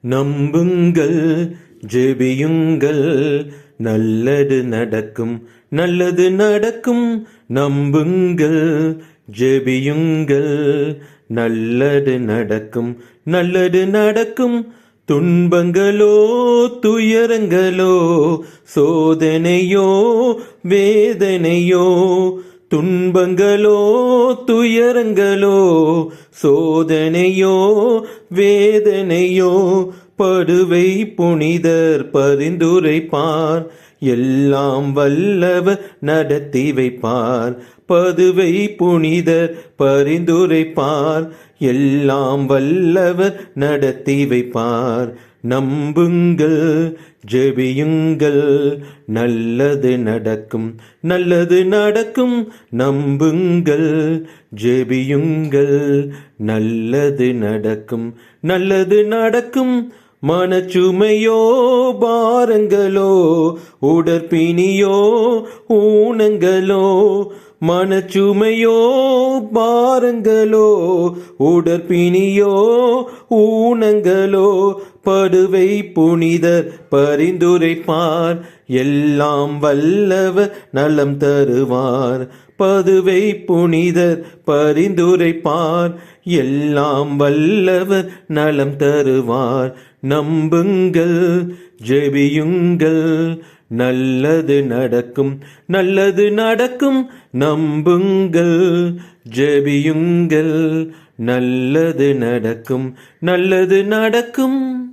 நம்புங்கள் ஜெபியுங்கள். நல்லது நடக்கும் நல்லது நடக்கும். நம்புங்கள் ஜெபியுங்கள். நல்லது நடக்கும் நல்லது நடக்கும். துன்பங்களோ துயரங்களோ சோதனையோ வேதனையோ துன்பங்களோ துயரங்களோ சோதனையோ வேதனையோ படுவை புனிதர் பரிந்துரைப்பார். எல்லாம் வல்லவர் நடத்தி வைப்பார். பதுவை புனிதர் பரிந்துரைப்பார். எல்லாம் வல்லவர் நடத்தி வைப்பார். நம்புங்கள் ஜெபியுங்கள். நல்லது நடக்கும் நல்லது நடக்கும். நம்புங்கள் ஜெபியுங்கள். நல்லது நடக்கும் நல்லது நடக்கும். மனச்சுமையோ பாரங்களோ உடற்பிணியோ ஊனங்களோ மனச்சுமையோ பாரங்களோ உடற்பிணியோ ஊனங்களோ படுவை புனிதர் பரிந்துரைப்பார். எல்லாம் வல்லவர் நலம் தருவார். பதுவை புனிதர் பரிந்துரைப்பார். எல்லாம் வல்லவர் நலம் தருவார். நம்புங்கள் ஜெபியுங்கள் நல்லது நடக்கும் நல்லது நடக்கும். நம்புங்கள் ஜெபியுங்கள். நல்லது நடக்கும் நல்லது நடக்கும்.